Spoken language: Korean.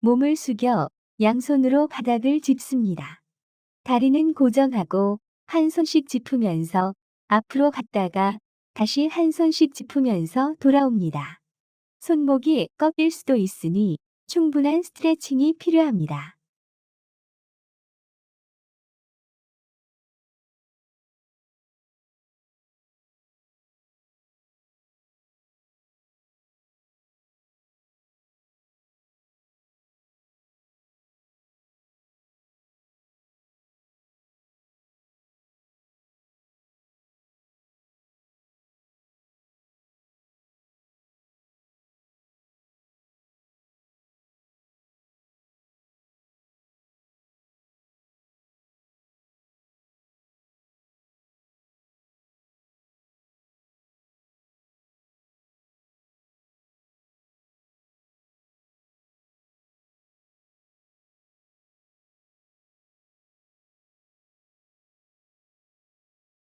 몸을 숙여 양손으로 바닥을 짚습니다. 다리는 고정하고 한 손씩 짚으면서 앞으로 갔다가 다시 한 손씩 짚으면서 돌아옵니다. 손목이 꺾일 수도 있으니 충분한 스트레칭이 필요합니다.